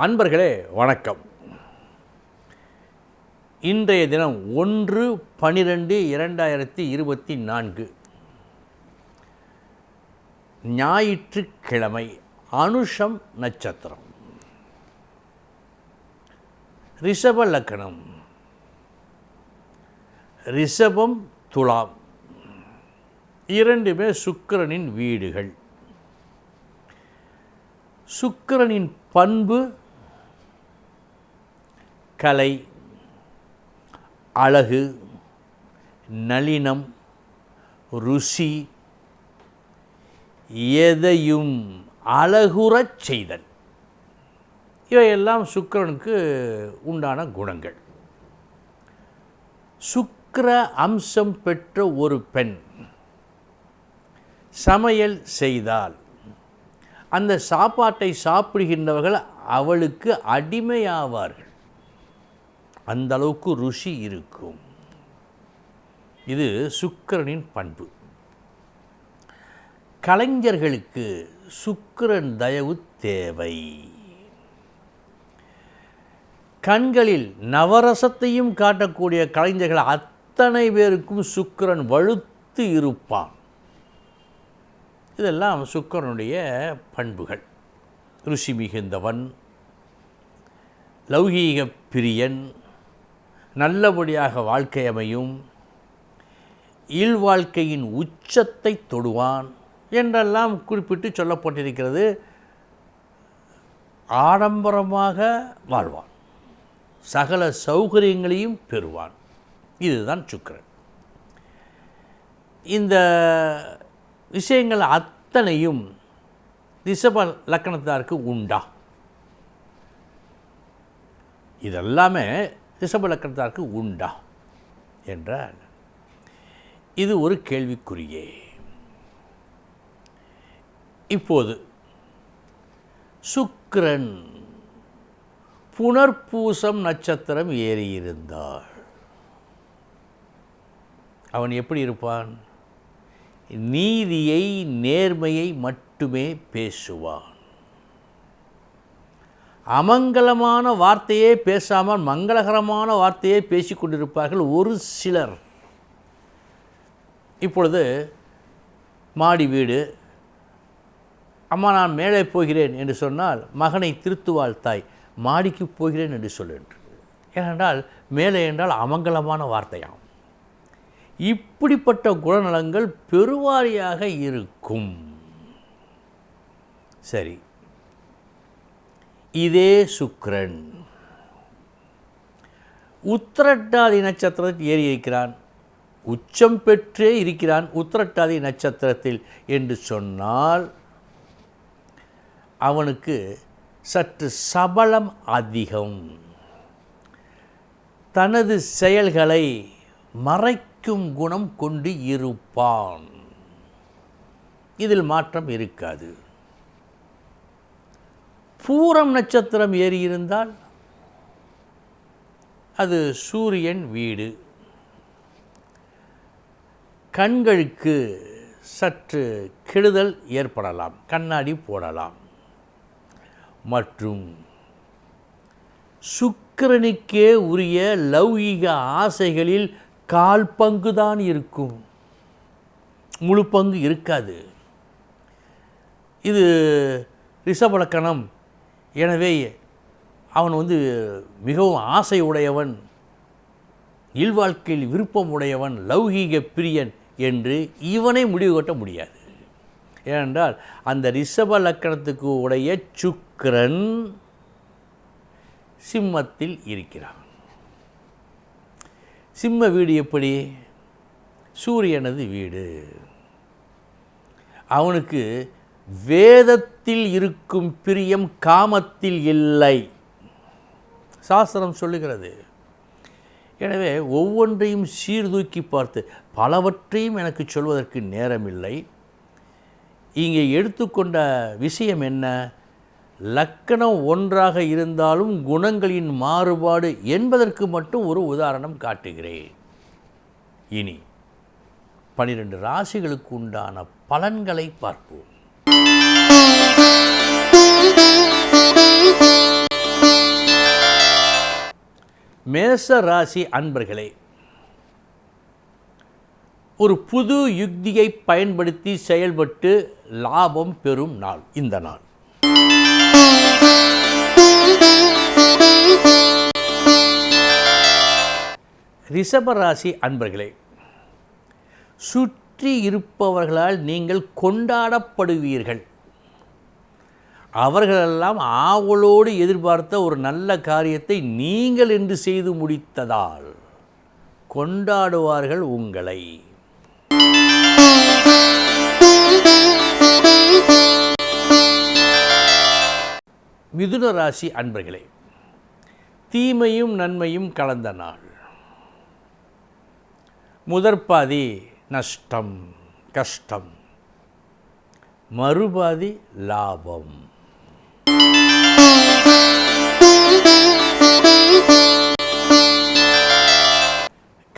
அன்பர்களே வணக்கம். இன்றைய தினம் ஒன்று பனிரெண்டு இரண்டாயிரத்தி இருபத்தி நான்கு. ஞாயிற்றுக்கிழமை அனுஷம் நட்சத்திரம். ரிஷப லக்கணம் ரிஷபம் துலாம். இரண்டுமே சுக்கிரனின் வீடுகள். சுக்கிரனின் பண்பு கலை அழகு நளினம் ருசி எதையும் அழகுறச் செய்தல். இவையெல்லாம் சுக்கரனுக்கு உண்டான குணங்கள். சுக்கர அம்சம் பெற்ற ஒரு பெண் சமையல் செய்தால் அந்த சாப்பாட்டை சாப்பிடுகின்றவர்கள் அவளுக்கு அடிமையாவார்கள். அந்த அளவுக்கு ருஷி இருக்கும். இது சுக்கிரனின் பண்பு. கலைஞர்களுக்கு சுக்கிரன் தயவு தேவை. கண்களில் நவரசத்தையும் காட்டக்கூடிய கலைஞர்கள் அத்தனை பேருக்கும் சுக்கிரன் வழுத்து இருப்பான். இதெல்லாம் சுக்கிரனுடைய பண்புகள். ருஷி மிகுந்தவன் லௌகீக பிரியன் நல்லபடியாக வாழ்க்கை அமையும். இல்வாழ்க்கையின் உச்சத்தை தொடுவான் என்றெல்லாம் குறிப்பிட்டு சொல்லப்பட்டிருக்கிறது. ஆடம்பரமாக வாழ்வான். சகல சௌகரியங்களையும் பெறுவான். இதுதான் சுக்கரன். இந்த விஷயங்கள் அத்தனையும் ரிஷப லக்கணத்தாருக்கு உண்டா? இதெல்லாமே ரிஷபலக்கணத்தாருக்கு உண்டா? என்றால் இது ஒரு கேள்விக்குறியே. இப்போது சுக்கிரன் புனர்பூசம் நட்சத்திரம் ஏறியிருந்தாள். அவன் எப்படி இருப்பான்? நீதியை நேர்மையை மட்டுமே பேசுவான். அமங்கலமான வார்த்தையே பேசாமல் மங்களகரமான வார்த்தையே பேசிக் கொண்டிருப்பார்கள் ஒரு சிலர். இப்பொழுது மாடி வீடு. அம்மா நான் மேலே போகிறேன் என்று சொன்னால் மகனை திருத்துவாள் தாய். மாடிக்கு போகிறேன் என்று சொல்லு ஏனென்றால் மேலே என்றால் அமங்கலமான வார்த்தையாம். இப்படிப்பட்ட குணநலங்கள் பெருவாரியாக இருக்கும். சரி. இதே சுக்ரன். உத்திரட்டாதி நட்சத்திரத்தில் ஏறி இருக்கிறான். உச்சம் பெற்றே இருக்கிறான் உத்திரட்டாதி நட்சத்திரத்தில் என்று சொன்னால் அவனுக்கு சற்று சபலம் அதிகம். தனது செயல்களை மறைக்கும் குணம் கொண்டு இருப்பான். இதில் மாற்றம் இருக்காது. பூரம் நட்சத்திரம் ஏறியிருந்தால் அது சூரியன் வீடு. கண்களுக்கு சற்று கெடுதல் ஏற்படலாம் கண்ணாடி போடலாம். மற்றும் சுக்கிரனுக்கே உரிய லௌகீக ஆசைகளில் கால் பங்கு தான் இருக்கும். முழு பங்கு இருக்காது. இது ரிஷபலக்கணம் எனவே அவன் வந்து மிகவும் ஆசை உடையவன் இல்வாழ்க்கையில் விருப்பம் உடையவன் லௌகீக பிரியன் என்று இவனை முடிவு கட்ட முடியாது. ஏனென்றால் அந்த ரிஷப லக்கணத்துக்கு உடைய சுக்கரன் சிம்மத்தில் இருக்கிறான். சிம்ம வீடு எப்படி? சூரியனது வீடு. அவனுக்கு வேதத்தில் இருக்கும் பிரியம் காமத்தில் இல்லை. சாஸ்திரம் சொல்லுகிறது. எனவே ஒவ்வொன்றையும் சீர்தூக்கி பார்த்து பலவற்றையும் எனக்கு சொல்வதற்கு நேரமில்லை. இங்கே எடுத்துக்கொண்ட விஷயம் என்ன? லக்கணம் ஒன்றாக இருந்தாலும் குணங்களின் மாறுபாடு என்பதற்கு மட்டும் ஒரு உதாரணம் காட்டுகிறேன். இனி பனிரெண்டு ராசிகளுக்கு உண்டான பலன்களை பார்ப்போம். மேச ராசி அன்பர்களே ஒரு புது யுக்தியை பயன்படுத்தி செயல்பட்டு லாபம் பெறும் நாள் இந்த நாள். ரிஷபராசி அன்பர்களே சுற்றி இருப்பவர்களால் நீங்கள் கொண்டாடப்படுவீர்கள். அவர்களெல்லாம் ஆவலோடு எதிர்பார்த்த ஒரு நல்ல காரியத்தை நீங்கள் என்று செய்து முடித்ததால் கொண்டாடுவார்கள் உங்களை. மிதுன ராசி அன்பர்களே தீமையும் நன்மையும் கலந்த நாள். முதற்பாதி நஷ்டம் கஷ்டம். மறுபாதி லாபம்.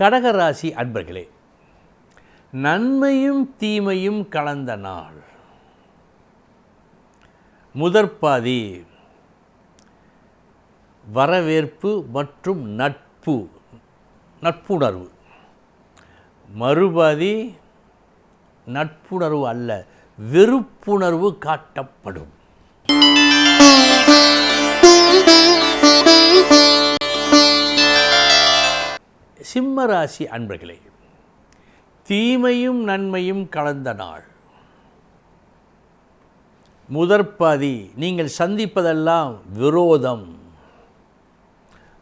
கடகராசி அன்பர்களே நன்மையும் தீமையும் கலந்த நாள். முதற்பாதி வரவேற்பு மற்றும் நட்பு நட்புணர்வு. மறுபாதி நட்புணர்வு அல்ல வெறுப்புணர்வு காட்டப்படும். சிம்ம ராசி அன்பர்களே தீமையும் நன்மையும் கலந்த நாள். முதற்பாதி நீங்கள் சந்திப்பதெல்லாம் விரோதம்.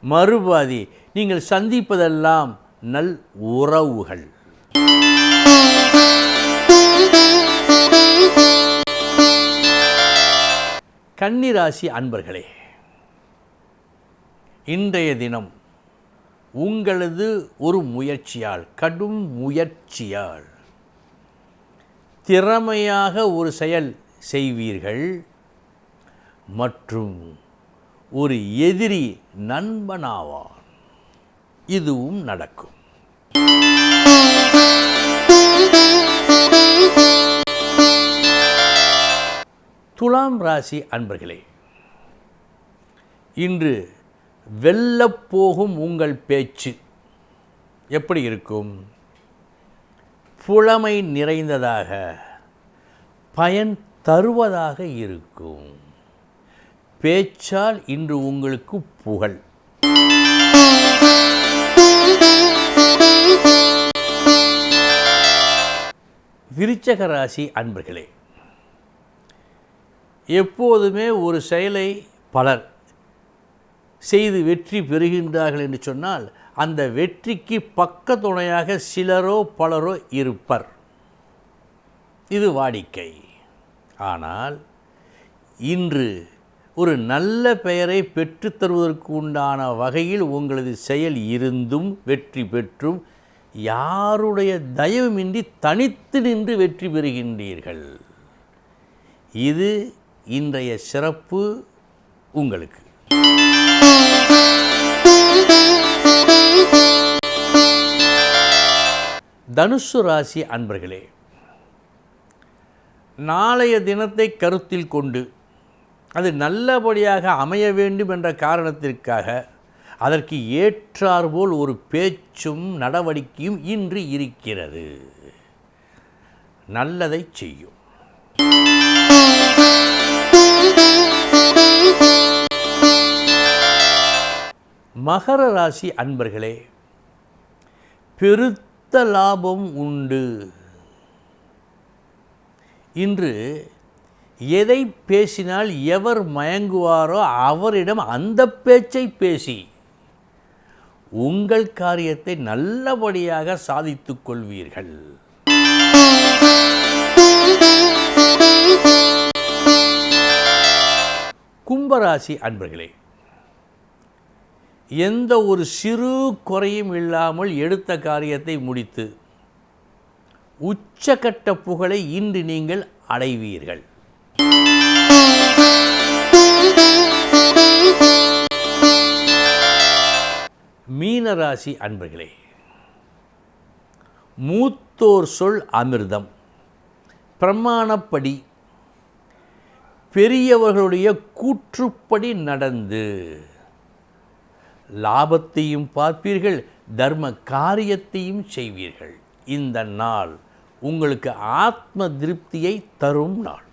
மறுபாதி நீங்கள் சந்திப்பதெல்லாம் நல் உறவுகள். கன்னிராசி அன்பர்களே இன்றைய தினம் உங்களது ஒரு முயற்சியால் கடும் முயற்சியால். திறமையாக ஒரு செயல் செய்வீர்கள் மற்றும் ஒரு எதிரி நண்பனாவான். இதுவும் நடக்கும். துலாம் ராசி அன்பர்களே இன்று வெல்லப்போகும் உங்கள் பேச்சு எப்படி இருக்கும்? புலமை நிறைந்ததாக பயன் தருவதாக இருக்கும். பேச்சால் இன்று உங்களுக்கு புகழ். விருச்சக ராசி அன்பர்களே எப்போதுமே ஒரு செயலை பலர் செய்து வெற்றி பெறுகின்றார்கள் என்று சொன்னால் அந்த வெற்றிக்கு பக்க துணையாக சிலரோ பலரோ இருப்பர். இது வாடிக்கை. ஆனால் இன்று ஒரு நல்ல பெயரை பெற்றுத் தருவதற்கு உண்டான வகையில் உங்களது செயல் இருந்தும் வெற்றி பெற்றும் யாருடைய தயவுமின்றி தனித்து நின்று வெற்றி பெறுகின்றீர்கள். இது இன்றைய சிறப்பு உங்களுக்கு. தனுசு ராசி அன்பர்களே நாளைய தினத்தை கருத்தில் கொண்டு அது நல்லபடியாக அமைய வேண்டும் என்ற காரணத்திற்காக அதற்கு ஏற்றாற்போல் ஒரு பேச்சும் நடவடிக்கையும் இன்று இருக்கிறது. நல்லதை செய்யும். மகர ராசி அன்பர்களே பெருத்த லாபம் உண்டு. இன்று எதை பேசினால் எவர் மயங்குவாரோ அவரிடம் அந்த பேச்சை பேசி உங்கள் காரியத்தை நல்லபடியாக சாதித்துக் கொள்வீர்கள். கும்பராசி அன்பர்களே எந்த ஒரு சிறு குறையும் இல்லாமல் எடுத்த காரியத்தை முடித்து உச்சக்கட்ட புகழை இன்று நீங்கள் அடைவீர்கள். மீனராசி அன்பர்களே மூத்தோர் சொல் அமிர்தம். பிரமாணப்படி பெரியவர்களுடைய கூற்றுப்படி நடந்து லாபத்தையும் பார்ப்பீர்கள் தர்ம காரியத்தையும் செய்வீர்கள். இந்த நாள் உங்களுக்கு ஆத்ம திருப்தியை தரும் நாள்.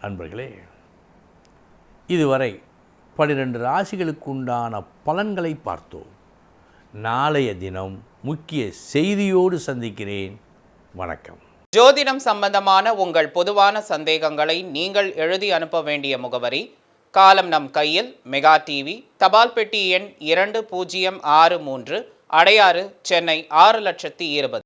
நண்பர்களே இதுவரை பனிரெண்டு ராசிகளுக்கு உண்டான பலன்களை பார்த்தோம். நாளைய தினம் முக்கிய செய்தியோடு சந்திக்கிறேன். வணக்கம். ஜோதிடம் சம்பந்தமான உங்கள் பொதுவான சந்தேகங்களை நீங்கள் எழுதி அனுப்ப வேண்டிய முகவரி காலம் நம் கையில் மெகா டிவி தபால் பெட்டி எண் இரண்டு பூஜ்ஜியம் ஆறு மூன்று அடையாறு சென்னை ஆறு லட்சத்தி இருபது.